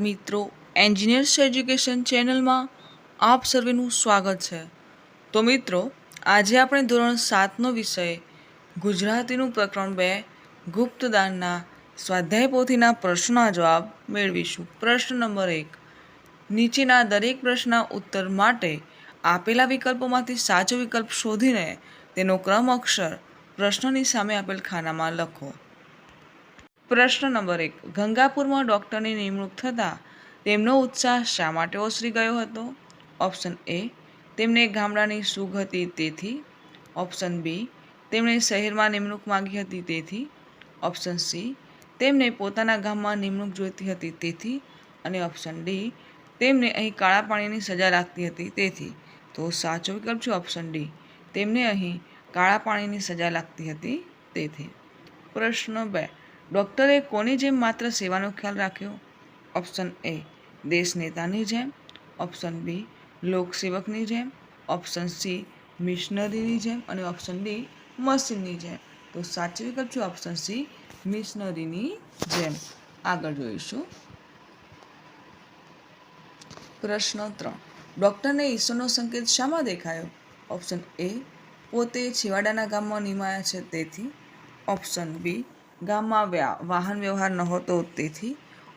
મિત્રો engineers education ચેનલમાં આપ સર્વેનું સ્વાગત છે. તો મિત્રો, આજે આપણે ધોરણ સાતનો વિષય, ગુજરાતીનું પ્રકરણ બે, ગુપ્તદાનના સ્વાધ્યાય પોથીના પ્રશ્નના જવાબ મેળવીશું. પ્રશ્ન નંબર એક, નીચેના દરેક પ્રશ્નના ઉત્તર માટે આપેલા વિકલ્પોમાંથી સાચો વિકલ્પ શોધીને તેનો ક્રમ અક્ષર પ્રશ્નની સામે આપેલ ખાનામાં લખો. પ્રશ્ન નંબર એક. ગંગાપુરમાં ડૉક્ટરની નિમણૂક થતાં તેમનો ઉત્સાહ શા માટે ઓસરી ગયો હતો? ઓપ્શન એ, તેમને ગામડાની સુખ હતી તેથી. ઓપ્શન બી, તેમણે શહેરમાં નિમણૂક માંગી હતી તેથી. ઓપ્શન સી, તેમને પોતાના ગામમાં નિમણૂક જોઈતી હતી તેથી. અને ઓપ્શન ડી, તેમને અહીં કાળા પાણીની સજા લાગતી હતી તેથી. તો સાચો વિકલ્પ છે ઓપ્શન ડી. તેમને અહીં કાળા પાણીની સજા લાગતી હતી તેથી. પ્રશ્ન બે. ડૉક્ટરે કોની જેમ માત્ર સેવાનો ખ્યાલ રાખ્યો? ઓપ્શન એ, દેશ નેતાની જેમ. ઓપ્શન બી, લોકસેવકની જેમ. ઓપ્શન સી, મિશનરીની જેમ. અને ઓપ્શન ડી, મશીનની જેમ. તો સાચો વિકલ્પ છે ઓપ્શન સી, મિશનરીની જેમ. આગળ જોઈશું. પ્રશ્ન ત્રણ. ડૉક્ટરને ઈશ્વરનો સંકેત શામાં દેખાયો? ઓપ્શન એ, પોતે છેવાડાના ગામમાં નિમાયા છે તેથી. ઓપ્શન બી ગામમાં વાહન વ્યવહાર નહોતો તેથી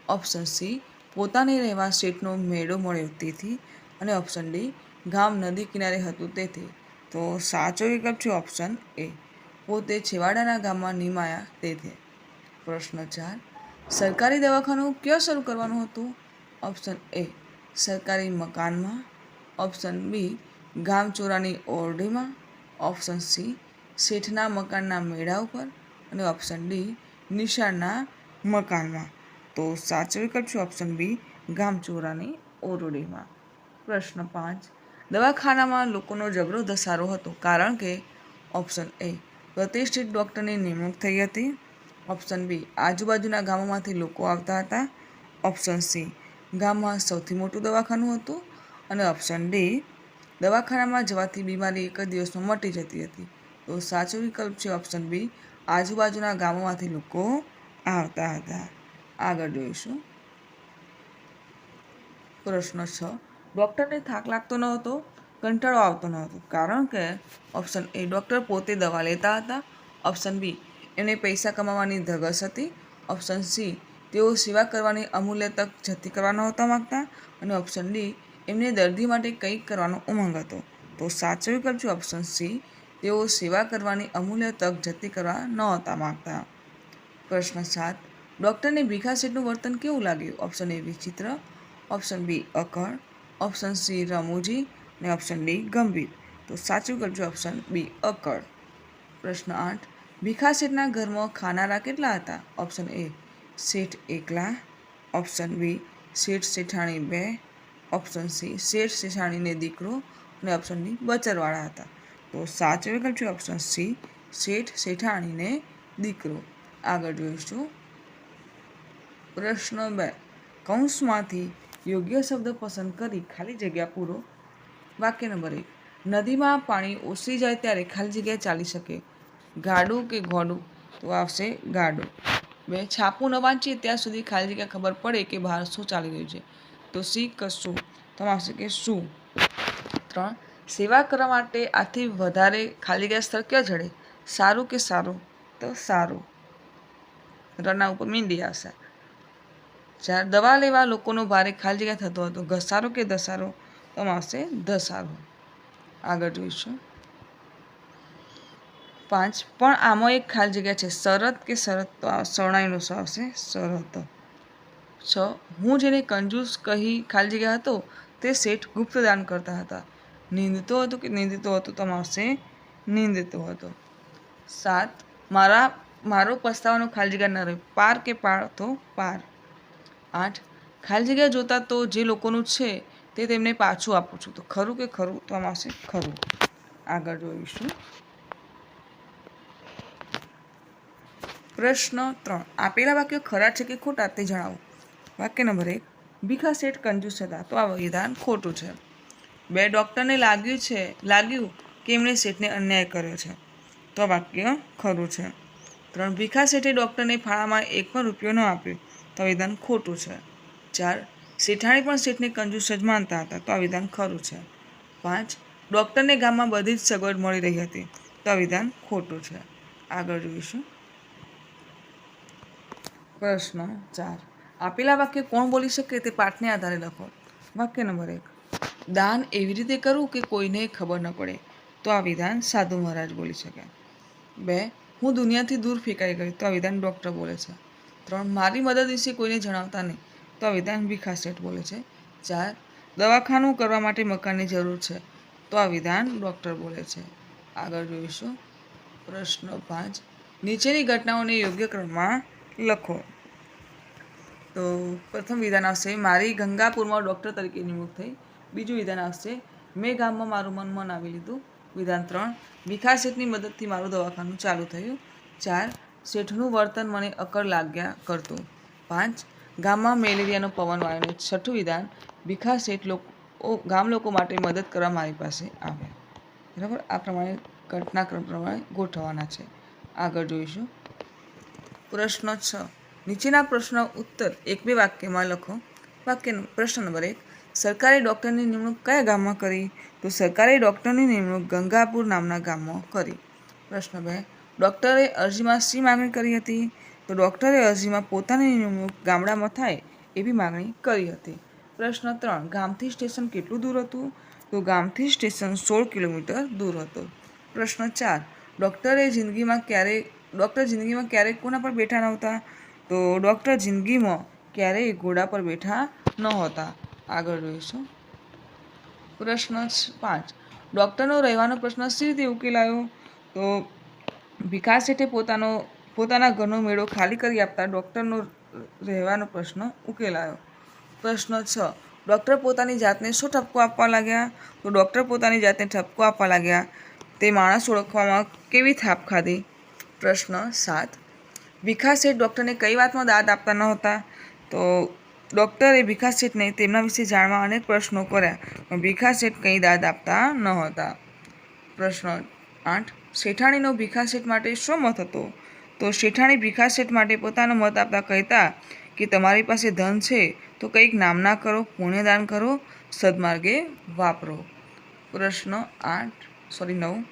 ઓપ્શન સી પોતાને રહેવા સ્ટેટનો મેળો મળ્યો તેથી અને ઓપ્શન ડી ગામ નદી કિનારે હતું તેથી. તો સાચો વિકલ્પ છે ઓપ્શન એ પોતે છેવાડાના ગામમાં નિમાયા તેથી. પ્રશ્ન ચાર, સરકારી દવાખાનું ક્યાં શરૂ કરવાનું હતું? ઓપ્શન એ સરકારી મકાનમાં. ઓપ્શન બી ગામચોરાની ઓરડીમાં. ઓપ્શન સી શેઠના મકાનના મેળા ઉપર. અને ઓપ્શન ડી નિશાળના મકાનમાં. તો સાચો વિકલ્પ છે ઓપ્શન બી ગામચોરાની ઓરડીમાં. પ્રશ્ન પાંચ. દવાખાનામાં લોકોનો જબરો ધસારો હતો કારણ કે ઓપ્શન એ પ્રતિષ્ઠિત ડૉક્ટરની નિમણૂક થઈ હતી. ઓપ્શન બી આજુબાજુના ગામોમાંથી લોકો આવતા હતા. ઓપ્શન સી ગામમાં સૌથી મોટું દવાખાનું હતું. અને ઓપ્શન ડી દવાખાનામાં જવાથી બીમારી એક જ દિવસમાં મટી જતી હતી. તો સાચો વિકલ્પ છે ઓપ્શન બી આજુબાજુના ગામોમાંથી લોકો આવતા હતા. આગળ જોઈશું. પ્રશ્ન છ. ડૉક્ટરને થાક લાગતો ન હતો કંટાળો આવતો ન હતો કારણ કે ઓપ્શન એ, ડૉક્ટર પોતે દવા લેતા હતા. ઓપ્શન બી એમને પૈસા કમાવાની ધગસ હતી. ઓપ્શન સી, તેઓ સેવા કરવાની અમૂલ્ય તક જતી કરવા નહોતા માગતા. અને ઓપ્શન ડી, એમને દર્દી માટે કંઈક કરવાનો ઉમંગ હતો. તો સાચો વિકલ્પ છે ઓપ્શન સી તેઓ સેવા કરવાની અમૂલ્ય તક જતી કરવા નહોતા માગતા. પ્રશ્ન સાત. ડૉક્ટરને ભીખા શેઠનું વર્તન કેવું લાગ્યું? ઓપ્શન એ વિચિત્ર. ઓપ્શન બી અકળ. ઓપ્શન સી રમૂજી. અને ઓપ્શન ડી ગંભીર. તો સાચું કરજો ઓપ્શન બી અકળ. પ્રશ્ન આઠ. ભીખા શેઠના ઘરમાં ખાનારા કેટલા હતા? ઓપ્શન એ શેઠ એકલા. ઓપ્શન બી શેઠ શેઠાણી બે. ઓપ્શન સી શેઠ શેઠાણીને દીકરો. અને ઓપ્શન ડી બચરવાળા હતા. તો સાચો વિકલ્પ છે ઓપ્શન સી શેઠ શેઠાણીને દીકરો. આગળ જોઈશું. પ્રશ્ન બે. કૌંસમાંથી યોગ્ય શબ્દ પસંદ કરી ખાલી જગ્યા પૂરો. વાક્ય નંબર એક. નદીમાં પાણી ઓસરી જાય ત્યારે ખાલી જગ્યા ચાલી શકે. ગાડું કે ઘોડું? તો આવશે ગાડું. બે. છાપું ન વાંચીએ ત્યાં સુધી ખાલી જગ્યા ખબર પડે કે બહાર શું ચાલી રહ્યું છે? તો સી કશું. તો આવશે કે શું? ત્રણ. સેવા કરવા માટે આથી વધારે ખાલી જગ્યા સ્થળ ક્યાં જડે? સારું કે સારું? તો સારું. રના ઉપર મીંડી આવશે જ્યારે દવા લેવા લોકોનો ભારે ખાલી જગ્યા થતો હતો ઘસારો કે ધસારો તો આવશે ધસારો આગળ જોઈશું. પાંચ. પણ આમાં એક ખાલી જગ્યા છે, શરત કે શરત? તો શરણાઈનો સ આવશે, શરત. છ. હું જેને કંજૂસ કહી ખાલી જગ્યા હતો, તે શેઠ ગુપ્તદાન કરતા હતા. નિંદતો હતો કે નિંદતો હતો તો આવશે નિંદતો હતો સાત, મારા, મારો પસ્તાવાનો ખાલી જગ્યા ન રહ્યો પાર કે પાર? તો પાર. આઠ, ખાલી જગ્યા જોતા તો જે લોકોનું છે તે તેમને પાછું આપું છું. તો ખરું કે ખરું? તો આમાં આવશે ખરું. આગળ જોઈશું. પ્રશ્ન ત્રણ. આપેલા વાક્યો ખરા છે કે ખોટા તે જણાવો. વાક્ય નંબર એક. ભીખા શેઠ કંજૂસ હતા તો આ વિધાન ખોટું છે. બે ડૉક્ટરને લાગ્યું છે, લાગ્યું કે એમણે શેઠને અન્યાય કર્યો છે. તો વાક્ય ખરું છે. ત્રણ ભીખા શેઠે ડૉક્ટરને ફાળામાં એક પણ રૂપિયો ન આપ્યો. તો વિધાન ખોટું છે. ચાર, શેઠાણી પણ શેઠને કંજૂસ જ માનતા હતા. તો આ વિધાન ખરું છે. પાંચ, ડૉક્ટરને ગામમાં બધી જ સગવડ મળી રહી હતી. તો આ વિધાન ખોટું છે. આગળ જોઈશું. પ્રશ્ન ચાર. આપેલા વાક્ય કોણ બોલી શકે તે પાઠને આધારે લખો. વાક્ય નંબર એક. દાન એવી રીતે કરવું કે કોઈને ખબર ન પડે? તો આ વિધાન સાધુ મહારાજ બોલી શકે. બે, હું દુનિયાથી દૂર ફેંકાઈ ગઈ, તો આ વિધાન ડૉક્ટર બોલે છે. ત્રણ, મારી મદદ વિશે કોઈને જણાવતા નહીં, તો આ વિધાન ભીખા શેઠ બોલે છે. ચાર, દવાખાનું કરવા માટે મકાનની જરૂર છે, તો આ વિધાન ડૉક્ટર બોલે છે. આગળ જોઈશું. પ્રશ્ન પાંચ, નીચેની ઘટનાઓને યોગ્ય ક્રમમાં લખો. તો પ્રથમ વિધાન આવશે મારી ગંગાપુરમાં ડૉક્ટર તરીકે નિમણૂક થઈ. બીજું વિધાન આવશે. મેં ગામમાં મારું મન મનાવી લીધું. વિધાન ત્રણ, ભીખા શેઠની મદદથી મારું દવાખાનું ચાલુ થયું. ચાર, શેઠનું વર્તન મને અકળ લાગ્યા કરતું. પાંચ, ગામમાં મેલેરિયાનો પવન વાયુનું છઠ્ઠું વિધાન, ભીખા શેઠ લોકો, ગામ લોકો માટે મદદ કરવા મારી પાસે આવ્યા. બરાબર? આ પ્રમાણે ઘટનાક્રમ પ્રમાણે ગોઠવવાના છે. આગળ જોઈશું. પ્રશ્ન છ. નીચેના પ્રશ્ન ઉત્તર એક બે વાક્યમાં લખો. વાક્ય પ્રશ્ન નંબર એક. સરકારી ડૉક્ટરની નિમણૂક કયા ગામમાં કરી? તો સરકારી ડૉક્ટરની નિમણૂક ગંગાપુર નામના ગામમાં કરી. પ્રશ્ન બે ડૉક્ટરે અરજીમાં શી માગણી કરી હતી? તો ડૉક્ટરે અરજીમાં પોતાની નિમણૂક ગામડામાં થાય એવી માગણી કરી હતી. પ્રશ્ન ત્રણ, ગામથી સ્ટેશન કેટલું દૂર હતું? તો ગામથી સ્ટેશન સોળ કિલોમીટર દૂર હતું. પ્રશ્ન ચાર, ડૉક્ટરે જિંદગીમાં ક્યારેય ડૉક્ટર જિંદગીમાં ક્યારેય કોના પર બેઠા નહોતા? તો ડૉક્ટર જિંદગીમાં ક્યારેય ઘોડા પર બેઠા નહોતા. આગળ જોઈશું પ્રશ્ન પાંચ. ડૉક્ટરનો રહેવાનો પ્રશ્ન સી રીતે ઉકેલાયો? તો વિકાસ શેઠે પોતાનો, પોતાના ઘરનો મેળો ખાલી કરી આપતા ડૉક્ટરનો રહેવાનો પ્રશ્ન ઉકેલાયો. પ્રશ્ન છ. ડૉક્ટર પોતાની જાતને શું ઠપકો આપવા લાગ્યા? તો ડૉક્ટર પોતાની જાતને ઠપકો આપવા લાગ્યા. તે માણસ ઓળખવામાં કેવી થાપ ખાધી? પ્રશ્ન સાત. વિકાસ શેઠ ડૉક્ટરને કઈ વાતમાં દાદ આપતા નહોતા? તો ડૉક્ટરે ભીખા શેઠને તેમના વિશે જાણવા અનેક પ્રશ્નો કર્યા, પણ ભીખા શેઠ કંઈ દાદ આપતા ન હતા પ્રશ્ન આઠ, શેઠાણીનો ભીખા શેઠ માટે શું મત હતો? તો શેઠાણી ભીખા શેઠ માટે પોતાનો મત આપતા કહેતા કે તમારી પાસે ધન છે, તો કંઈક નામના કરો, પુણ્યદાન કરો, સદમાર્ગે વાપરો. પ્રશ્ન આઠ સોરી નવ.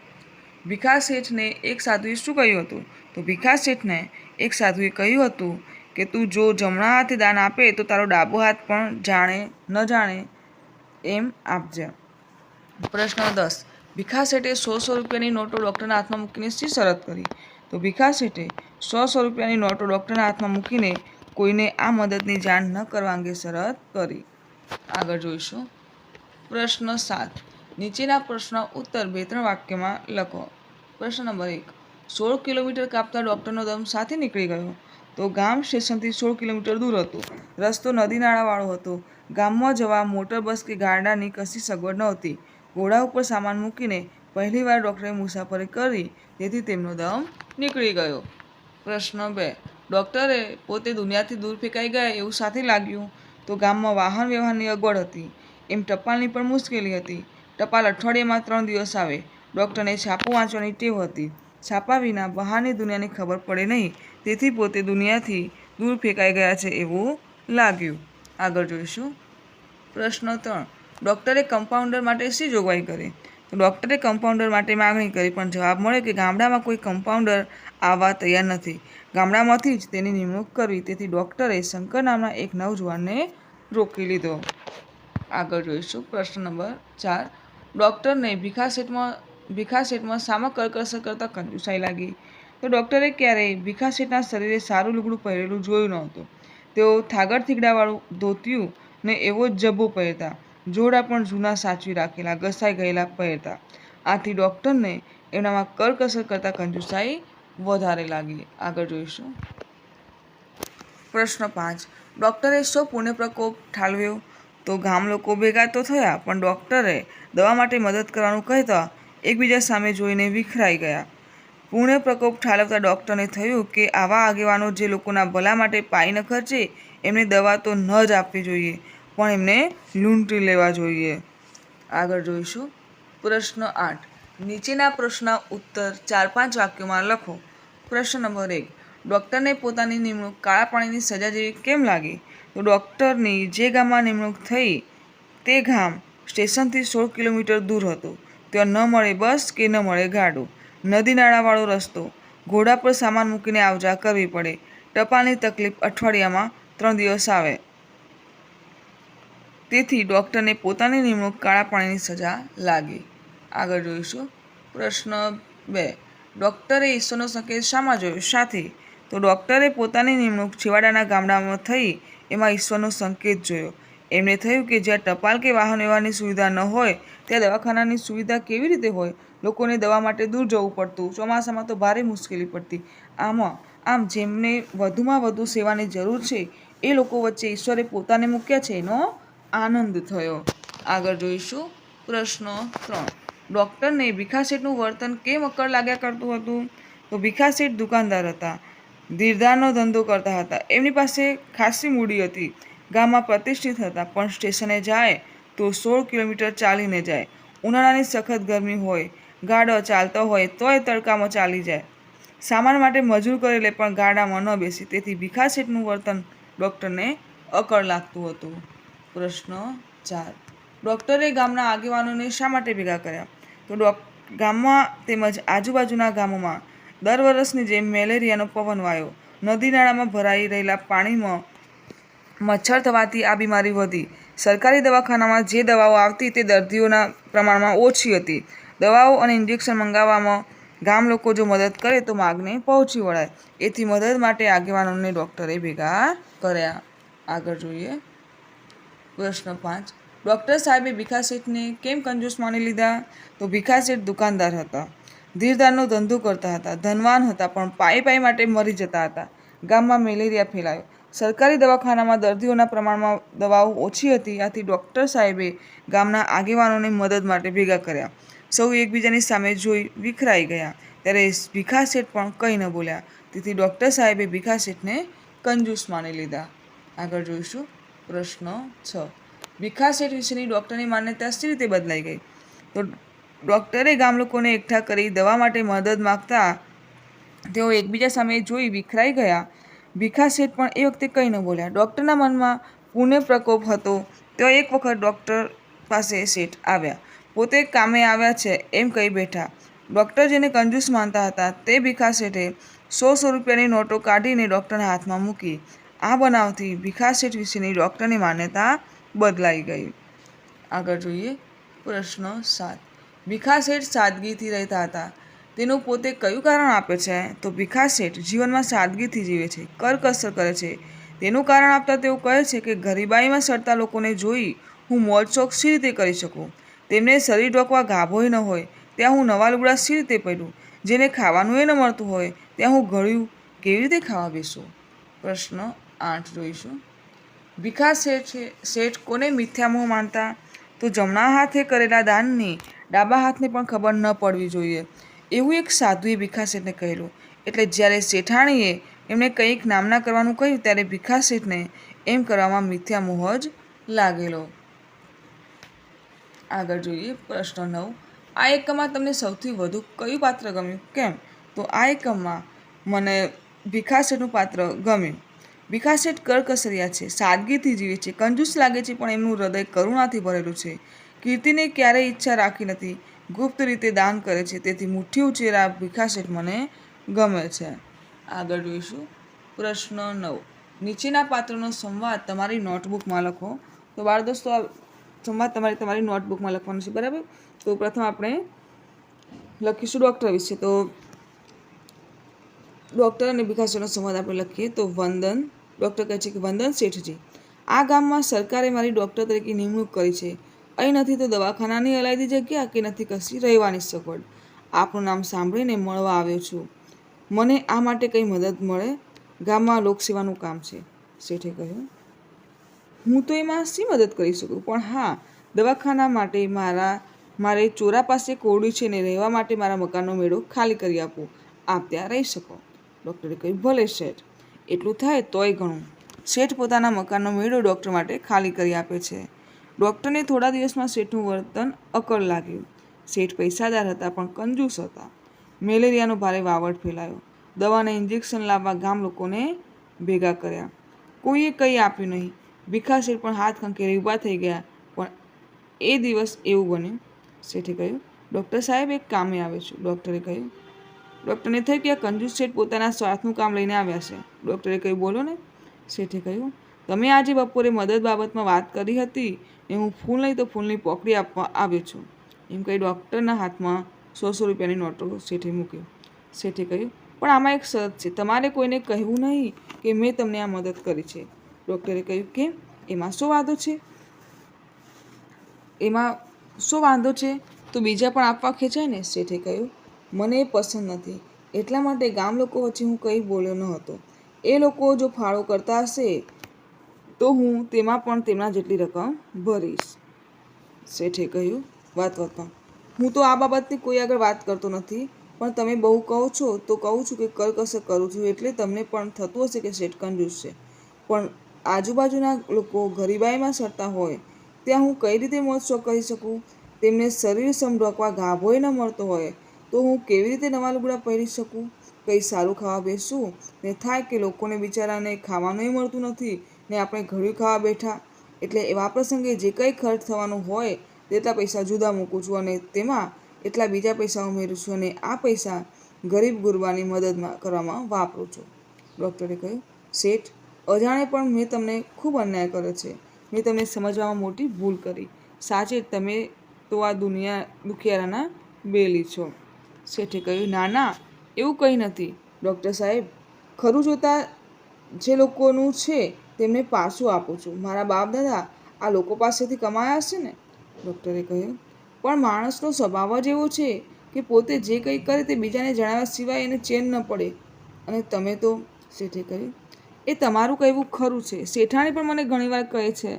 ભીખા શેઠને એક સાધુએ શું કહ્યું હતું? તો ભીખા શેઠને એક સાધુએ કહ્યું હતું કે તું જો જમણા હાથે દાન આપે તો તારો ડાબો હાથ પણ જાણે, ન જાણે એમ આપજે. પ્રશ્ન દસ. ભીખા શેઠે સો સો રૂપિયાની નોટો ડૉક્ટરના હાથમાં મૂકીને શી શરત કરી? તો ભીખા શેઠે સો સો રૂપિયાની નોટો ડૉક્ટરના હાથમાં મૂકીને કોઈને આ મદદની જાણ ન કરવા અંગે શરત કરી. આગળ જોઈશું. પ્રશ્ન સાત. નીચેના પ્રશ્ન ઉત્તર બે ત્રણ વાક્યમાં લખો. પ્રશ્ન નંબર એક. સોળ કિલોમીટર કાપતા ડૉક્ટરનો દમ સાથે નીકળી ગયો. તો ગામ સ્ટેશનથી સોળ કિલોમીટર દૂર હતું. રસ્તો નદી નાળાવાળો હતો. ગામમાં જવા મોટર બસ કે ગાડાની કશી સગવડ નહોતી. ઘોડા ઉપર સામાન મૂકીને પહેલીવાર ડૉક્ટરે મુસાફરી કરી તેથી તેમનો દમ નીકળી ગયો. પ્રશ્ન બે. ડૉક્ટરે પોતે દુનિયાથી દૂર ફેંકાઈ ગયા એવું સાથે લાગ્યું? તો ગામમાં વાહન વ્યવહારની અગવડ હતી. એમ ટપાલની પણ મુશ્કેલી હતી. ટપાલ અઠવાડિયામાં ત્રણ દિવસ આવે. ડૉક્ટરને છાપું વાંચવાની ટેવ હતી. છાપા વિના બહારની દુનિયાની ખબર પડે નહીં. તેથી પોતે દુનિયાથી દૂર ફેંકાઈ ગયા છે એવું લાગ્યું. આગળ જોઈશું. પ્રશ્ન ત્રણ. ડૉક્ટરે કમ્પાઉન્ડર માટે શી જોગવાઈ કરી? ડૉક્ટરે કમ્પાઉન્ડર માટે માગણી કરી, પણ જવાબ મળ્યો કે ગામડામાં કોઈ કમ્પાઉન્ડર આવવા તૈયાર નથી. ગામડામાંથી જ તેની નિમણૂક કરવી. તેથી ડૉક્ટરે શંકર નામના એક નવજુવાનને રોકી લીધો. આગળ જોઈશું. પ્રશ્ન નંબર ચાર. ડૉક્ટરને ભીખા સેટમાં ભીખા શેઠમાં સામા કરકસર કરતાં કંજુસાઈ લાગી. તો ડૉક્ટરે ક્યારેય ભીખા શેઠના શરીરે સારું લુગડું પહેરેલું જોયું નહોતું. તેઓ થાગડ થીગડાવાળું ધોતિયું ને એવો જ જબ્બો પહેરતા, જોડા પણ જૂના સાચવી રાખેલા ઘસાઈ ગયેલા પહેરતા. આથી ડૉક્ટરને એમનામાં કરકસર કરતાં કંજુસાઈ વધારે લાગી. આગળ જોઈશું. પ્રશ્ન પાંચ. ડૉક્ટરે શો પુણ્ય પ્રકોપ ઠાલવ્યો તો ગામ લોકો ભેગા તો થયા, પણ ડૉક્ટરે દવા માટે મદદ કરવાનું કહેતા એકબીજા સામે જોઈને વિખરાઈ ગયા. પુણ્ય પ્રકોપ ઠાલવતા ડૉક્ટરને થયું કે આવા આગેવાનો જે લોકોના ભલા માટે પાઈ ન ખર્ચે, એમને દવા તો ન જ આપવી જોઈએ, પણ એમને લૂંટી લેવા જોઈએ. આગળ જોઈશું. પ્રશ્ન આઠ. નીચેના પ્રશ્ન ઉત્તર ચાર પાંચ વાક્યોમાં લખો. પ્રશ્ન નંબર એક. ડૉક્ટરને પોતાની નિમણૂક કાળા પાણીની સજા જેવી કેમ લાગી? તો ડૉક્ટરની જે ગામમાં નિમણૂક થઈ, તે ગામ સ્ટેશનથી સોળ કિલોમીટર દૂર હતું. ત્યાં ન મળે બસ કે ન મળે ગાડું. નદી નાળાવાળો રસ્તો. ઘોડા પર સામાન મૂકીને આવજા કરવી પડે. ટપાલની તકલીફ અઠવાડિયામાં ત્રણ દિવસ આવે. તેથી ડૉક્ટરને પોતાની નિમણૂક કાળા પાણીની સજા લાગી. આગળ જોઈશું. પ્રશ્ન બે. ડૉક્ટરે ઈશ્વરનો સંકેત શામાં જોયો? સાથે, તો ડૉક્ટરે પોતાની નિમણૂક છેવાડાના ગામડામાં થઈ એમાં ઈશ્વરનો સંકેત જોયો. એમને થયું કે જ્યાં ટપાલ કે વાહન વ્યવહારની સુવિધા ન હોય ત્યાં દવાખાનાની સુવિધા કેવી રીતે હોય? લોકોને દવા માટે દૂર જવું પડતું. ચોમાસામાં તો ભારે મુશ્કેલી પડતી. આમાં, આમ જેમને વધુમાં વધુ સેવાની જરૂર છે, એ લોકો વચ્ચે ઈશ્વરે પોતાને મૂક્યા છે એનો આનંદ થયો. આગળ જોઈશું પ્રશ્ન ત્રણ. ડૉક્ટરને ભીખાશેઠનું વર્તન કેમ અક્કડ લાગ્યા કરતું હતું? તો ભીખાશેઠ દુકાનદાર હતા. ધીરધારનો ધંધો કરતા હતા. એમની પાસે ખાસી મૂડી હતી. ગામમાં પ્રતિષ્ઠિત હતા, પણ સ્ટેશને જાય તો સોળ કિલોમીટર ચાલીને જાય. ઉનાળાની સખત ગરમી હોય, ગાડો ચાલતો હોય તોય તડકામાં ચાલી જાય. સામાન માટે મજૂર કરેલે પણ ગાડામાં ન બેસી. તેથી ભીખા શેઠનું વર્તન ડૉક્ટરને અકળ લાગતું હતું. પ્રશ્ન ચાર. ડૉક્ટરે ગામના આગેવાનોને શા માટે ભેગા કર્યા? તો ડોક, ગામમાં તેમજ આજુબાજુના ગામોમાં દર વર્ષની જેમ મેલેરિયાનો પવન વાયો. નદી નાળામાં ભરાઈ રહેલા પાણીમાં મચ્છર થવાથી આ બીમારી વધી. સરકારી દવાખાનામાં જે દવાઓ આવતી તે દર્દીઓના પ્રમાણમાં ઓછી હતી. દવાઓ અને ઇન્જેક્શન મંગાવવામાં ગામ લોકો જો મદદ કરે તો માગને પહોંચી વળાય. એથી મદદ માટે આગેવાનોને ડૉક્ટરે ભેગા કર્યા. આગળ જોઈએ. પ્રશ્ન પાંચ. ડૉક્ટર સાહેબે ભીખા કેમ કંજૂસ માની લીધા? તો ભીખા દુકાનદાર હતા. ધીરધારનો ધંધો કરતા હતા. ધનવાન હતા, પણ પાઈ પાઈ માટે મરી જતા હતા. ગામમાં મેલેરિયા ફેલાયો. સરકારી દવાખાનામાં દર્દીઓના પ્રમાણમાં દવાઓ ઓછી હતી, આથી ડૉક્ટર સાહેબે ગામના આગેવાનોને મદદ માટે ભેગા કર્યા. સૌ એકબીજાની સામે જોઈ વિખરાઈ ગયા. ત્યારે ભીખા શેઠ પણ કંઈ ન બોલ્યા. તેથી ડૉક્ટર સાહેબે ભીખા શેઠને કંજૂસ માની લીધા. આગળ જોઈશું પ્રશ્ન છ. ભીખા શેઠ વિશેની ડૉક્ટરની માન્યતા સી રીતે બદલાઈ ગઈ? તો ડૉક્ટરે ગામ લોકોને એકઠા કરી દવા માટે મદદ માગતા તેઓ એકબીજા સામે જોઈ વિખરાઈ ગયા. ભીખા શેઠ પણ એ વખતે કંઈ ન બોલ્યા. ડૉક્ટરના મનમાં પુણે પ્રકોપ હતો તેઓ એક વખત ડૉક્ટર પાસે શેઠ આવ્યા. પોતે કામે આવ્યા છે એમ કહી બેઠા. ડૉક્ટર જેને કંજૂસ માનતા હતા, તે ભીખા શેઠે સો સો રૂપિયાની નોટો કાઢીને ડૉક્ટરના હાથમાં મૂકી. આ બનાવથી ભીખા શેઠ વિશેની ડૉક્ટરની માન્યતા બદલાઈ ગઈ. આગળ જોઈએ પ્રશ્ન સાત. ભીખા શેઠ સાદગીથી રહેતા હતા. તેનું પોતે કયું કારણ આપે છે? તો ભીખા શેઠ જીવનમાં સાદગીથી જીવે છે, કરકસર કરે છે. તેનું કારણ આપતા તેઓ કહે છે કે ગરીબાઈમાં સરતા લોકોને જોઈ હું મોજ શોખ સી રીતે કરી શકું? તેમને શરીર ઢોકવા ગાભોય ન હોય, ત્યાં હું નવા લુગડા સી રીતે પહેરું? જેને ખાવાનું એ ન મળતું હોય, ત્યાં હું ગળ્યું કેવી રીતે ખાવા બેસું? પ્રશ્ન આઠ જોઈશું. ભીખા શેઠ શેઠ કોને મિથ્યામોહ માનતા? તો જમણા હાથે કરેલા દાનની ડાબા હાથને પણ ખબર ન પડવી જોઈએ. એવું એક સાધુએ ભીખા શેઠને કહેલું. એટલે જ્યારે શેઠાણીએ એમને કંઈક નામના કરવાનું કહ્યું ત્યારે ભીખા શેઠને એમ કરવામાં મિથ્યામોહ જ લાગેલો. આગળ જોઈએ પ્રશ્ન નવ. આ એકમમાં તમને સૌથી વધુ કયું પાત્ર ગમ્યું? કેમ? તો આ એકમમાં મને ભીખા શેઠનું પાત્ર ગમ્યું. ભીખા શેઠ કરકસરિયા છે, સાદગીથી જીવે છે, કંજૂસ લાગે છે, પણ એમનું હૃદય કરુણાથી ભરેલું છે. કીર્તિને ક્યારેય ઈચ્છા રાખી નથી. ગુપ્ત રીતે દાન કરે છે. તેથી મુઠ્ઠી ઉચેરા ભીખા શેઠ મને ગમે છે. આગળ જોઈશું. પ્રશ્ન નવ. નીચેના પાત્રનો સંવાદ તમારી નોટબુકમાં લખો. તો બાળ દોસ્તો, આ સંવાદ તમારે, તમારી નોટબુકમાં લખવાનો છે, બરાબર? તો પ્રથમ આપણે લખીશું ડૉક્ટર વિશે. તો ડૉક્ટર અને ભીખાશેઠનો સંવાદ આપણે લખીએ. તો વંદન, ડૉક્ટર કહે છે કે, વંદન શેઠજી, આ ગામમાં સરકારે મારી ડૉક્ટર તરીકે નિમણૂક કરી છે. અહીં નથી તો દવાખાનાની અલાયદી જગ્યા કે નથી કશી? રહેવાની સગવડ. આપનું નામ સાંભળીને મળવા આવ્યો છું. મને આ માટે કંઈ મદદ મળે? ગામમાં લોકસેવાનું કામ છે, શેઠે કહ્યું. હું તો એમાં શી મદદ કરી શકું? પણ હા, દવાખાના માટે મારા, મારે ચોરા પાસે કોરડી છે ને રહેવા માટે મારા મકાનનો મેળો ખાલી કરી આપો આપ ત્યાં રહી શકો. ડૉક્ટરે કહ્યું, ભલે શેઠ, એટલું થાય તોય ઘણું. શેઠ પોતાના મકાનનો મેળો ડૉક્ટર માટે ખાલી કરી આપે છે. ડૉક્ટરને થોડા દિવસમાં શેઠનું વર્તન અકળ લાગ્યું. શેઠ પૈસાદાર હતા પણ કંજૂસ હતા. મેલેરિયાનો ભારે વાવડ ફેલાયો. દવાના ઇન્જેક્શન લાવવા ગામ લોકોને ભેગા કર્યા. કોઈએ કંઈ આપ્યું નહીં. ભીખા શેઠ પણ હાથ ખંખેરી ઊભા થઈ ગયા, પણ એ દિવસ એવું બન્યું. શેઠે કહ્યું, ડૉક્ટર સાહેબ, એક કામે આવે છું. ડૉક્ટરે કહ્યું, ડૉક્ટરને થયું કે આ કંજૂસ, શેઠ પોતાના સ્વાર્થનું કામ લઈને આવ્યા છે. ડૉક્ટરે કહ્યું, બોલો ને. શેઠે કહ્યું, તમે આજે બપોરે મદદ બાબતમાં વાત કરી હતી ને હું ફૂલ નહીં તો ફૂલની પોકડી આપવા આવ્યો છું. એમ કહી ડૉક્ટરના હાથમાં સો સો રૂપિયાની નોટો શેઠે મૂક્યો શેઠે કહ્યું, પણ આમાં એક શરત છે. તમારે કોઈને કહેવું નહીં કે મેં તમને આ મદદ કરી છે. ડૉક્ટરે કહ્યું કે એમાં શું વાંધો છે? એમાં શું વાંધો છે? તો બીજા પણ આપવા ખેંચાય ને? શેઠે કહ્યું, મને એ પસંદ નથી. એટલા માટે ગામ લોકો વચ્ચે હું કંઈ બોલ્યો ન હતો એ લોકો જો ફાળો કરતા હશે તો હું તેમાં પણ તેમના જેટલી રકમ ભરીશ. શેઠે કહ્યું, વાત વાતમાં હું તો આ બાબતની કોઈ આગળ વાત કરતો નથી, પણ તમે બહુ કહો છો તો કહું છું કે કરકસર કરું છું એટલે તમને પણ થતું હશે કે શેઠ કંજૂસ છે. પણ આજુબાજુના લોકો ગરીબાઈમાં સરતા હોય, ત્યાં હું કઈ રીતે મોજશોખ કરી શકું? તેમને શરીર સમઢોકવા ગાભોય ન મળતો હોય, તો હું કેવી રીતે નવા લુગડા પહેરી શકું? કંઈ સારું ખાવા બેસું ને થાય કે લોકોને બિચારાને ખાવાનુંય મળતું નથી ને આપણે ઘડ્યું ખાવા બેઠા, એટલે એવા પ્રસંગે જે કંઈ ખર્ચ થવાનું હોય તેટલા પૈસા જુદા મૂકું છું અને તેમાં એટલા બીજા પૈસા ઉમેરું છું અને આ પૈસા ગરીબ ગુરબાની મદદમાં કરવામાં વાપરું છું. ડૉક્ટરે કહ્યું, શેઠ, અજાણે પણ મેં તમને ખૂબ અન્યાય કર્યો છે. મેં તમને સમજવામાં મોટી ભૂલ કરી. સાચે તમે તો આ દુનિયા દુખિયારાના બેલી છો. શેઠે કહ્યું, ના ના, એવું કંઈ નથી. ડૉક્ટર સાહેબ, ખરું જોતાં જે લોકોનું છે તેમને પાછું આપું છું. મારા બાપ દાદા આ લોકો પાસેથી કમાયા હશે ને? ડૉક્ટરે કહ્યું. પણ માણસનો સ્વભાવ જ એવો છે કે પોતે જે કંઈ કરે તે બીજાને જણાવ્યા સિવાય એને ચેન ન પડે. અને તમે તો, શેઠે કહ્યું, એ તમારું કહેવું ખરું છે. શેઠાણી પણ મને ઘણીવાર કહે છે,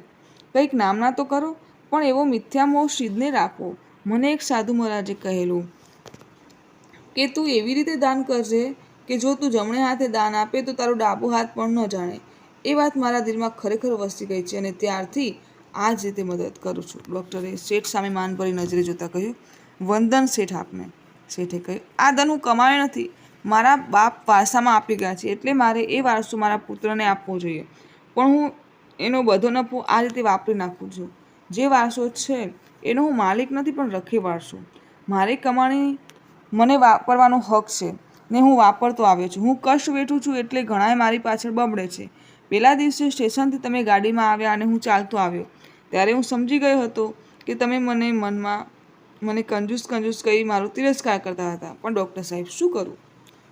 કંઈક નામના તો કરો, પણ એવો મિથ્યા મોહ સિદ્ધને રાખો. મને એક સાધુ મહારાજે કહેલું, કે તું એવી રીતે દાન કરજે કે જો તું જમણે હાથે દાન આપે તો તારો ડાબો હાથ પણ ન જાણે. એ વાત મારા દિલમાં ખરેખર વસી ગઈ છે અને ત્યારથી આ જ રીતે મદદ કરું છું. ડૉક્ટરે શેઠ સામે માન ભરી નજરે જોતાં કહ્યું, વંદન શેઠ આપને. શેઠે કહ્યું, આ ધન હું કમાયો નથી. મારા બાપ વારસામાં આપી ગયા છે એટલે મારે એ વારસો મારા પુત્રને આપવો જોઈએ. પણ હું એનો બધો નફો આ રીતે વાપરી નાખું છું. જે વારસો છે એનો હું માલિક નથી, પણ રખેવાળ છું મારી કમાણી મને વાપરવાનો હક છે ને હું વાપરતો આવ્યો છું. હું કષ્ટ વેઠું છું એટલે ઘણાએ મારી પાછળ બબડે છે. પહેલા દિવસે સ્ટેશનથી તમે ગાડીમાં આવ્યા અને હું ચાલતો આવ્યો. ત્યારે હું સમજી ગયો હતો કે તમે મને મનમાં મને કંજૂસ કંજૂસ કહી મારો તિરસ્કાર કરતા હતા. પણ ડૉક્ટર સાહેબ, શું કરું?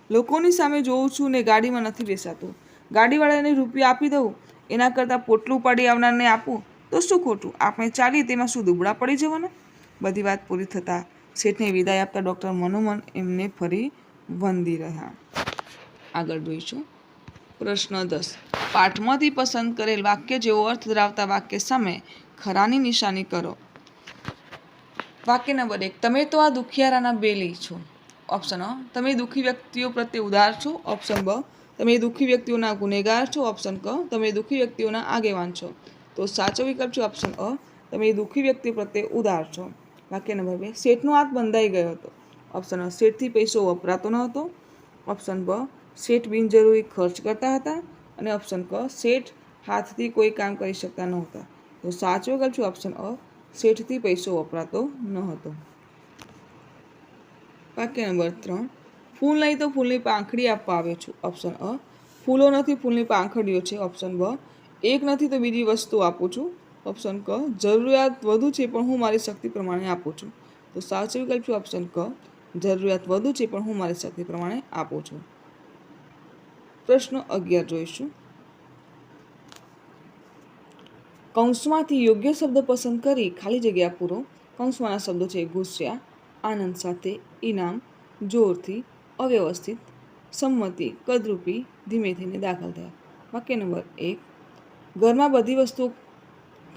લોકોની સામે જોઉં છું ને ગાડીમાં નથી બેસાતું. ગાડીવાળાને રૂપિયા આપી દઉં, એના કરતાં પોટલું પાડી આવનારને આપું, તો શું ખોટું? આપણે ચાલીએ તેમાં શું દુબળા પડી જવાના? બધી વાત પૂરી થતાં શેઠને વિદાય આપતા ડૉક્ટર મનોમન એમને ફરી વંદી રહ્યા. આગળ જોઈશું. પ્રશ્ન દસ. પાઠમાંથી પસંદ કરેલ વાક્ય જેવો અર્થ ધરાવતા વાક્ય સામે ખરાની નિશાની કરો. વાક્ય નંબર એક. તમે તો આ દુખિયારાના બેલી છો. ઓપ્શન અ તમે દુઃખી વ્યક્તિઓ પ્રત્યે ઉદાર છો. ઓપ્શન બ તમે દુઃખી વ્યક્તિઓના ગુનેગાર છો. ઓપ્શન ક તમે દુઃખી વ્યક્તિઓના આગેવાન છો. તો સાચો વિકલ્પ છે ઓપ્શન અ તમે દુઃખી વ્યક્તિ પ્રત્યે ઉદાર છો. વાક્ય નંબર બે. શેઠનો હાથ બંધાઈ ગયો હતો. ઓપ્શન અ શેઠથી પૈસો વપરાતો ન હતો ઓપ્શન બ શેઠ બિનજરૂરી ખર્ચ કરતા હતા અને ઓપ્શન ક શેઠ હાથથી કોઈ કામ કરી શકતા નહોતા. તો સાચો વિકલ્પ છે ઓપ્શન અ શેઠથી પૈસો વપરાતો ન હતો વાક્ય નંબર ત્રણ. ફૂલ નહીં તો ફૂલની પાંખડી આપવા આવ્યો છું. ઓપ્શન અ, ફૂલો નથી, ફૂલની પાંખડીઓ છે. ઓપ્શન બ, એક નથી તો બીજી વસ્તુ આપું છું. ઓપ્શન ક, જરૂરિયાત વધુ છે પણ હું મારી શક્તિ પ્રમાણે આપું છું. તો સાચો વિકલ્પ છે ઓપ્શન ક, જરૂરિયાત વધુ છે પણ હું મારી શક્તિ પ્રમાણે આપું છું. પ્રશ્ન અગિયાર જોઈશું. કૌંસમાંથી યોગ્ય શબ્દ પસંદ કરી ખાલી જગ્યા પૂરો. કૌંસમાંના શબ્દો છે ગુસ્સ્યા આનંદ સાથે, ઇનામ, જોરથી, અવ્યવસ્થિત, સંમતિ, કદરૂપી, ધીમે ધીમે દાખલ થયા. વાક્ય નંબર એક. ઘરમાં બધી વસ્તુઓ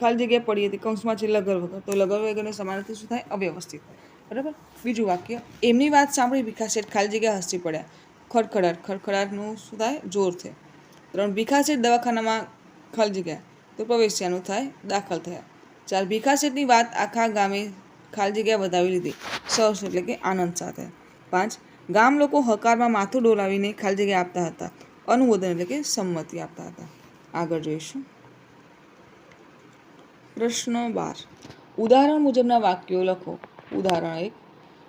ખાલી જગ્યા પડી હતી. કૌંસમાં છે લગર વગર. તો લગર વગરને સમાનાર્થી શું થાય? અવ્યવસ્થિત બરાબર? બીજું વાક્ય. એમની વાત સાંભળી ભીખા શેઠ ખાલી જગ્યા હસી પડ્યા. ખડખડાટ, ખડખડાટનું શું થાય? જોર થાય. ત્રણ ભીખા શેઠ દવાખાનામાં ખાલી જગ્યા. તો પ્રવેશ્યાનું થાય, દાખલ થયા. ચાર ભીખા શેઠની વાત આખા ગામે ખાલી જગ્યા વધાવી લીધી. સહર્ષ એટલે કે આનંદ સાથે. પાંચ, ગામ લોકો હકારમાં માથું ડોલાવીને ખાલી જગ્યા આપતા હતા. અનુમોદન એટલે કે સંમતિ આપતા હતા. આગળ જોઈશું. પ્રશ્ન બાર. ઉદાહરણ મુજબના વાક્યો લખો. ઉદાહરણ એક,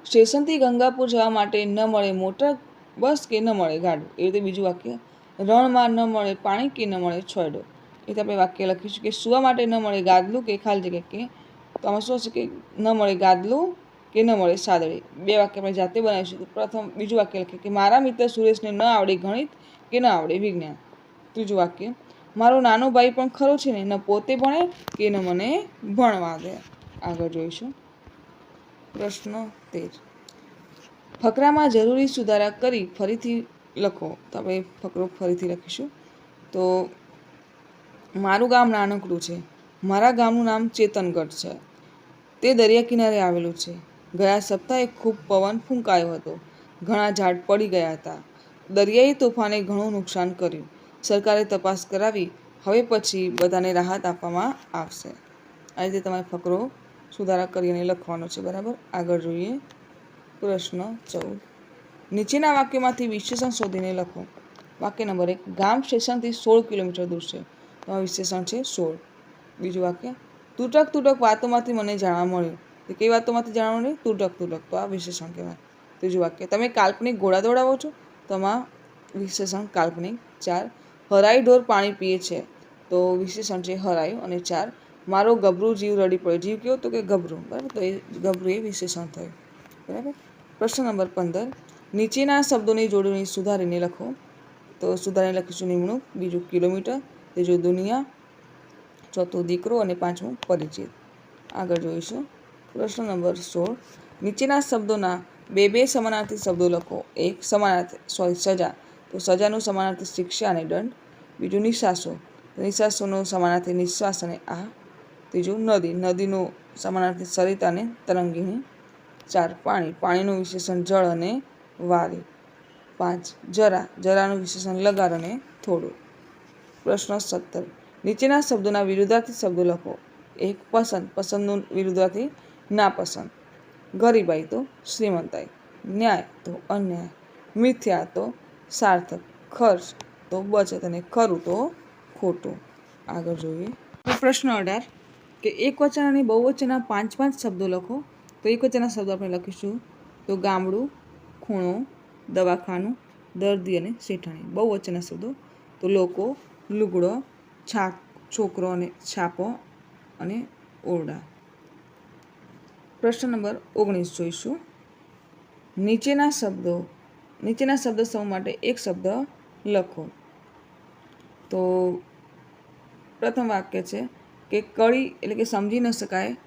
સ્ટેશનથી ગંગાપુર જવા માટે ન મળે મોટર બસ કે ન મળે ગાડું. એ રીતે બીજું વાક્ય, રણમાં ન મળે પાણી કે ન મળે છોડો એ રીતે આપણે વાક્ય લખીશું કે સુવા માટે ન મળે ગાદલું કે ખાલી જગ્યા કે. તો આમાં શું હશે કે ન મળે ગાદલું કે ન મળે સાદડી. બે વાક્ય આપણે જાતે બનાવીશું. તો પ્રથમ બીજું વાક્ય લખીએ કે, મારા મિત્ર સુરેશને ન આવડે ગણિત કે ન આવડે વિજ્ઞાન. ત્રીજું વાક્ય, મારો નાનો ભાઈ પણ ખરો છે ને, ન પોતે ભણે કે ન મને ભણવા દે. આગળ જોઈશું. પ્રશ્ન તેર. ફકરામાં જરૂરી સુધારા કરી ફરીથી લખો. તો આપણે ફકરો ફરીથી લખીશું. તો મારું ગામ નાનકડું છે. મારા ગામનું નામ ચેતનગઢ છે. તે દરિયા કિનારે આવેલું છે. ગયા સપ્તાહે ખૂબ પવન ફૂંકાયો હતો. ઘણા ઝાડ પડી ગયા હતા. દરિયાઈ તોફાને ઘણું નુકસાન કર્યું. સરકારે તપાસ કરાવી. હવે પછી બધાને રાહત આપવામાં આવશે. આ રીતે તમારે ફકરો સુધારા કરીને લખવાનો છે. બરાબર? આગળ જોઈએ. પ્રશ્ન ચૌદ. નીચેના વાક્યમાંથી વિશેષણ શોધીને લખો. વાક્ય નંબર એક, ગામ સ્ટેશનથી સોળ કિલોમીટર દૂર છે. તો આ વિશેષણ છે સોળ. બીજું વાક્ય, તૂટક તૂટક વાતોમાંથી મને જાણવા મળ્યું. તો કઈ વાતોમાંથી જાણવા મળ્યું? તૂટક તૂટક. તો આ વિશેષણ કહેવાય. ત્રીજું વાક્ય, તમે કાલ્પનિક ઘોડા દોડાવો છો? તમારા વિશેષણ કાલ્પનિક. ચાર, હરાઈ ઢોર પાણી પીએ છે. તો વિશેષણ છે હરાયું અને ચાર, મારો ગભરું જીવ રડી પડ્યો. જીવ કયો તો કે ગભરું. બરાબર? તો એ ગભરું એ વિશેષણ થયું. બરાબર? પ્રશ્ન નંબર પંદર. નીચેના શબ્દોની જોડણી સુધારીને લખો. તો સુધારીને લખીશું નિમણૂક. બીજું કિલોમીટર. ત્રીજું દુનિયા. ચોથું દીકરો અને પાંચમું પરિચિત. આગળ જોઈશું. પ્રશ્ન નંબર સોળ. નીચેના શબ્દોના બે બે સમાનાર્થી શબ્દો લખો. એક સમાનાર્થી, સોરી, સજા. તો સજાનું સમાનાર્થી શિક્ષા અને દંડ. બીજું નિશાસો. નિશાસોનું સમાનાર્થી નિશ્વાસ અને આ. ત્રીજું નદી. નદીનું સમાનાર્થી સરિતા અને તરંગીણી. ચાર, પાણી, પાણીનું વિશેષણ જળ અને વારી. પાંચ, જરા, જરાનું વિશેષણ લગાર અને થોડું. પ્રશ્ન સત્તર, નીચેના શબ્દોના વિરુદ્ધાર્થી શબ્દો લખો. એક, પસંદ, પસંદનું વિરુદ્ધાર્થી નાપસંદ. ગરીબાઈ તો શ્રીમંતાઈ. ન્યાય તો અન્યાય. મિથ્યા તો સાર્થક. ખર્ચ તો બચત અને ખરું તો ખોટું. આગળ જોઈએ. પ્રશ્ન અઢાર, કે એક વચન અને બહુવચનના પાંચ પાંચ શબ્દો લખો. તો એક વચ્ચેના શબ્દો આપણે લખીશું. તો ગામડું, ખૂણો, દવાખાનું, દર્દી અને શેઠાણી. બહુ વચ્ચેના શબ્દો. તો લોકો, લુગડો, છાક, છોકરો અને છાપો અને ઓરડા. પ્રશ્ન નંબર ઓગણીસ જોઈશું. નીચેના શબ્દો, નીચેના શબ્દ સૌ માટે એક શબ્દ લખો. તો પ્રથમ વાક્ય છે કે કળી એટલે કે સમજી ન શકાય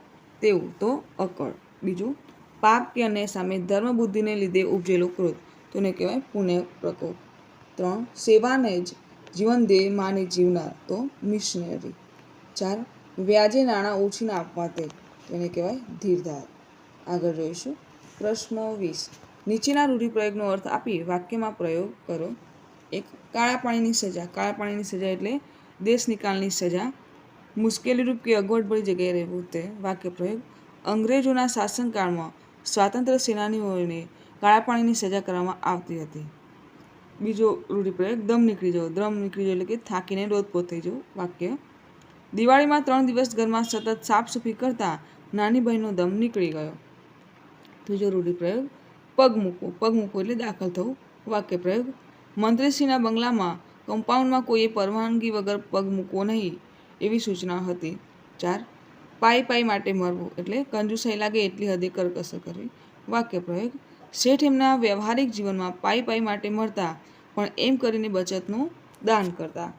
તેવું. તો અકળ. બીજું પાપ કે અને સામે ધર્મ બુદ્ધિને લીધે ઉપજેલો ક્રોધ તો એને કહેવાય પુણ્ય પ્રકોપ. ત્રણ સેવાને જ જીવન ધ્યેય માની જીવનાર, તો મિશનરી. ચાર, વ્યાજે નાણાં ઓછીને આપવા તે એને કહેવાય ધીરધાર. આગળ જોઈશું પ્રશ્ન વીસ. નીચેના રૂઢિપ્રયોગનો અર્થ આપી વાક્યમાં પ્રયોગ કરો. એક, કાળા પાણીની સજા. કાળા પાણીની સજા એટલે દેશ નિકાલની સજા. મુશ્કેલીરૂપ કે અગવડ ભરી જગ્યાએ રહેવું તે વાક્ય પ્રયોગ અંગ્રેજોના શાસનકાળમાં સ્વાતંત્ર્ય સેનાનીઓને કાળા પાણીની સજા કરવામાં આવતી હતી. બીજો રૂઢિપ્રયોગ દમ નીકળી જવો દમ નીકળી જવો એટલે કે થાકીને લોતપોત થઈ જવું વાક્ય. દિવાળીમાં ત્રણ દિવસ ઘરમાં સતત સાફ કરતાં કરતા નાની બહેનનો દમ નીકળી ગયો. ત્રીજો રૂઢિપ્રયોગ પગ મૂકવો પગ મૂકવો એટલે દાખલ થવું, વાક્ય પ્રયોગ. મંત્રીશ્રીના બંગલામાં કમ્પાઉન્ડમાં કોઈએ પરવાનગી વગર પગ મૂકવો નહીં એવી સૂચના હતી. ચાર પાઈ પાઈ માટે મરવું એટલે કંજુસાઈ લાગે એટલી હદે કરકસર કરવી. વાક્ય પ્રયોગ. શેઠ એમના વ્યવહારિક જીવનમાં પાઈ પાઈ માટે મરતા, પણ એમ કરીને બચતનું દાન કરતા.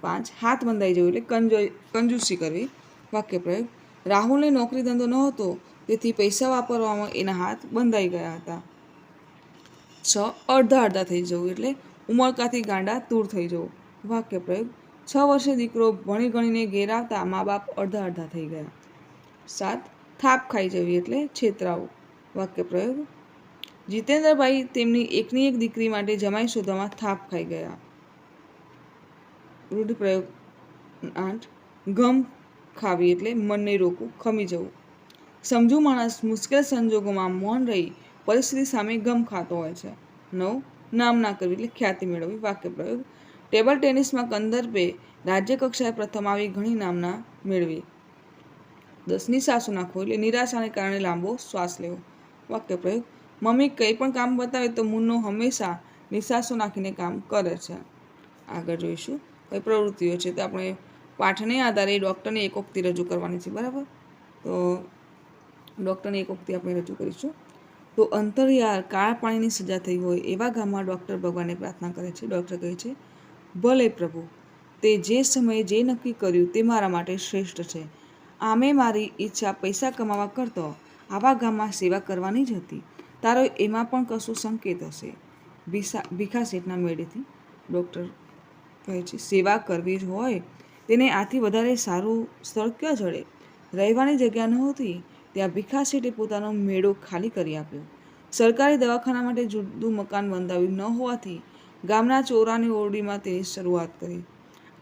પાંચ, હાથ બંધાઈ જવું એટલે કંજો કંજૂસી કરવી. વાક્ય પ્રયોગ. રાહુલને નોકરી ધંધો નહોતો, તેથી પૈસા વાપરવામાં એના હાથ બંધાઈ ગયા હતા. છ, અડધા અડધા થઈ જવું એટલે ઉમળકાથી ગાંડા દૂર થઈ જવું. વાક્ય પ્રયોગ. છ વર્ષે દીકરો ભણી ગણીને ઘેર આવતા મા બાપ અડધા અડધા થઈ ગયા. સાત, થાપ ખાઈ જવી એટલે છેતરાવું. વાક્ય પ્રયોગ, જીતેન્દ્રભાઈ તેમની એકની એક દીકરી માટે જમાઈ શોધવામાં થાપ ખાઈ ગયા. રૂઢિપ્રયોગ આઠ, ગમ ખાવી એટલે મનને રોકવું, ખમી જવું. સમજુ માણસ મુશ્કેલ સંજોગોમાં મૌન રહી, પરિસ્થિતિ સામે ગમ ખાતો હોય છે. નવ, નામ ના કરવી એટલે ખ્યાતિ મેળવવી. વાક્ય પ્રયોગ ટેબલ ટેનિસમાં કંદર્પે રાજ્ય કક્ષાએ પ્રથમ આવી ઘણી નામના મેળવી. દસની સાસુ નાખો એટલે નિરાશાને કારણે લાંબો શ્વાસ લેવો. વાક્ય પ્રયોગ, મમ્મી, કંઈ પણ કામ બતાવે તો મુન્નો હંમેશા નિશાસો નાખીને કામ કરે છે. આગળ જોઈશું, કઈ પ્રવૃત્તિઓ છે તો આપણે પાઠને આધારે ડૉક્ટરને એકોક્તિ રજૂ કરવાની છે, બરાબર? તો ડૉક્ટરની એકોક્તિ આપણે રજૂ કરીશું. તો અંતરિયાળ, કાળા પાણીની સજા થઈ હોય એવા ગામમાં ડૉક્ટર ભગવાનને પ્રાર્થના કરે છે. ડૉક્ટર કહે છે ભલે પ્રભુ, તે જે સમયે જે નક્કી કર્યું તે મારા માટે શ્રેષ્ઠ છે. આમે મારી ઈચ્છા પૈસા કમાવા કરતો આવા ગામમાં સેવા કરવાની જ હતી. તારો એમાં પણ કશું સંકેત હશે? ભીસા, ભીખા શેઠના મેળેથી? ડૉક્ટર કહે છે, સેવા કરવી જ હોય. તેને આથી વધારે સારું સ્થળ ક્યાં જડે? રહેવાની જગ્યા નહોતી. ત્યાં ભીખા શેઠે પોતાનો મેળો ખાલી કરી આપ્યો. સરકારી દવાખાના માટે જુદું મકાન બંધાવ્યું ન હોવાથી ગામના ચોરાની ઓરડીમાં તેની શરૂઆત કરી.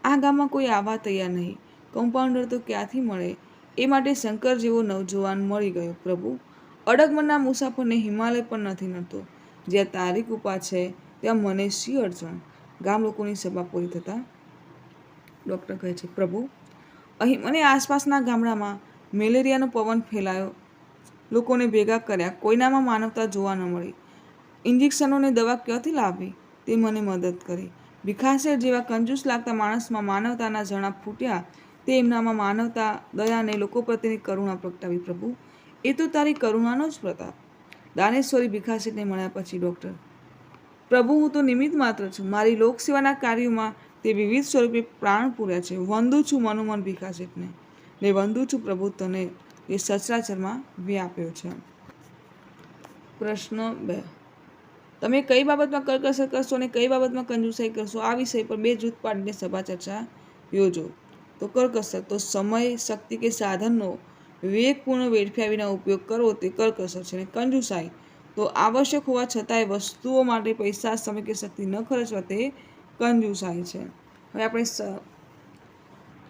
આ ગામમાં કોઈ આવવા તૈયાર નહીં. કમ્પાઉન્ડર તો ક્યાંથી મળે? એ માટે શંકર જેવો નવજવાન મળી ગયો. પ્રભુ, અડગમનના મુસાફરને હિમાલય પણ નથી નડતો. જ્યાં તારી ઉપા છે, ત્યાં મને શી અડચણ? ગામ લોકોની સભા પૂરી થતાં ડૉક્ટર કહે છે, પ્રભુ, અહીં મને આસપાસના ગામડામાં મેલેરિયાનો પવન ફેલાયો. લોકોને ભેગા કર્યા. કોઈનામાં માનવતા જોવા ન મળી. ઇન્જેક્શનોને દવા ક્યાંથી લાવવી? તે મને મદદ કરી. ભીખાશેર જેવા કંજૂસ લાગતા માણસમાં માનવતાના જણા ફૂટ્યા તે એમનામાં માનવતા દયાને લોકો પ્રત્યેની કરુણા પ્રગટાવી, પ્રભુ, એ તો તારી કરુણાનો જ પ્રતાપ. દાનેશ્વરી ભીખાશેઠને મળ્યા પછી, ડૉક્ટર, પ્રભુ, હું તો નિમિત્ત માત્ર છું. મારી લોકસેવાના કાર્યોમાં તે વિવિધ સ્વરૂપે પ્રાણ પૂર્યા છે. વંદું છું મનોમન ભિખાસેટને ને વંદુ છું પ્રભુ, તને એ સચરાચરમાં વ્યાપ્યો છે. પ્રશ્ન બે. તમે કઈ બાબતમાં કરકસર કરશો અને કઈ બાબતમાં કંજુસાઈ કરશો, આ વિષય પર બે જૂથ પાડીને સભા ચર્ચા યોજો. તો કરકસર તો સમય, શક્તિ કે સાધનનો વિવેકપૂર્ણ વેડફ્યા વિના ઉપયોગ કરવો તે કરકસર છે અને કંજુસાઈ. તો આવશ્યક હોવા છતાંય વસ્તુઓ માટે પૈસા, સમય કે શક્તિ ન ખર્ચવા તે કંજુસાઈ છે. હવે આપણે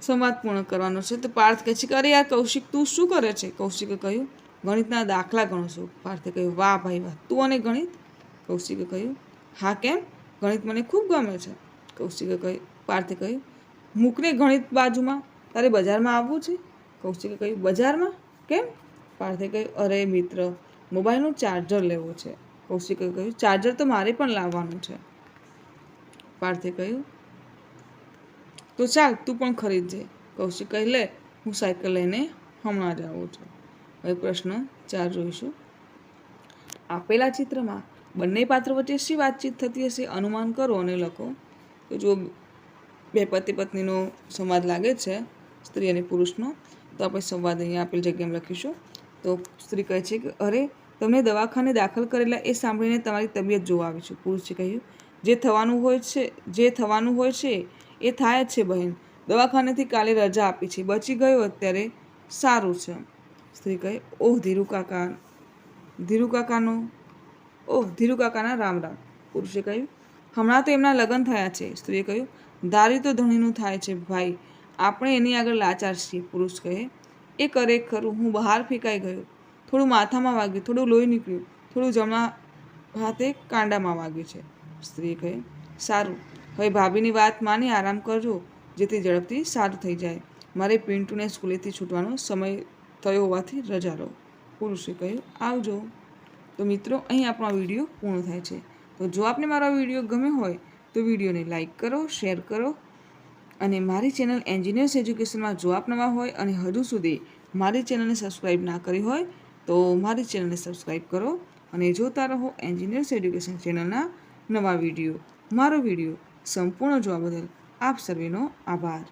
સંવાદ પૂર્ણ કરવાનો છે. તો પાર્થ કહે છે કે, અરે યાર કૌશિક, તું શું કરે છે? કૌશિકે કહ્યું, ગણિતના દાખલા ગણો છું. પાર્થે કહ્યું, વાહ ભાઈ વાહ, તું અને ગણિત? કૌશિકે કહ્યું, હા કેમ? ગણિત મને ખૂબ ગમે છે. કૌશિકે કહ્યું, પાર્થે કહ્યું, મૂકને ગણિત બાજુમાં, તારે બજારમાં આવવું છે? કૌશિકે કહ્યું, બજારમાં? કેમ? પાર્થે કહ્યું, અરે મિત્ર, મોબાઈલનું ચાર્જર લેવું છે. કૌશિકે કહ્યું, ચાર્જર તો મારે પણ લાવવાનું છે. પાર્થે કહ્યું, તો ચાલ, તું પણ ખરીદજે કૌશિક કહી લે, હું સાયકલ લઈને હમણાં જ આવું છું. હવે પ્રશ્ન ચાર જોઈશું. આપેલા ચિત્રમાં બંને પાત્રો વચ્ચે શી વાતચીત થતી હશે અનુમાન કરો અને લખો. તો જો બે પતિ પત્નીનો સંવાદ લાગે છે, સ્ત્રી અને પુરુષનો. તો આપણે સંવાદ અહીંયા આપેલ જગ્યામાં લખીશું. તો સ્ત્રી કહે છે કે, અરે, તમને દવાખાને દાખલ કરેલા એ સાંભળીને તમારી તબિયત જોવા આવી છે. પુરુષે કહ્યું, જે થવાનું હોય છે, જે થવાનું હોય છે, એ થાય છે બહેન. દવાખાનેથી કાલે રજા આપી છે. બચી ગયો અત્યારે. સારું છે. સ્ત્રી કહે, ઓહ, ધીરુ કાકા. ધીરુ કાકાનો ઓહ ધીરુ કાકાના રામ રામ. પુરુષે કહ્યું, હમણાં તો એમના લગ્ન થયા છે. સ્ત્રીએ કહ્યું, દારી તો ધણીનું થાય છે ભાઈ. આપણે એની આગળ લાચાર છીએ. પુરુષ કહે, એ કરે ખરું. હું બહાર ફેંકાઈ ગયો. થોડું માથામાં વાગ્યું, થોડું લોહી નીકળ્યું, થોડું જમણા હાથે કાંડામાં વાગ્યું છે. સ્ત્રીએ કહે, સારું. હવે ભાભીની વાત માની આરામ કરજો, જેથી ઝડપથી સારું થઈ જાય. મારે પિન્ટુને સ્કૂલેથી છૂટવાનો સમય થયો હોવાથી રજા લો. પુરુષે કહ્યું, આવજો. તો મિત્રો, અહીં આપણો આ વીડિયો પૂર્ણ થાય છે. તો જો આપને મારો વીડિયો ગમ્યો હોય, તો વિડીયોને લાઇક કરો, શેર કરો અને મારી ચેનલ એન્જિનિયર્સ એજ્યુકેશનમાં જો આપ નવા હોય અને હજુ સુધી મારી ચેનલને સબસ્ક્રાઈબ ના કરી હોય, તો મારી ચેનલને સબસ્ક્રાઈબ કરો અને જોતા રહો એન્જિનિયર્સ એજ્યુકેશન ચેનલના નવા વીડિયો. મારો વીડિયો સંપૂર્ણ જોવા બદલ આપ સર્વેનો આભાર.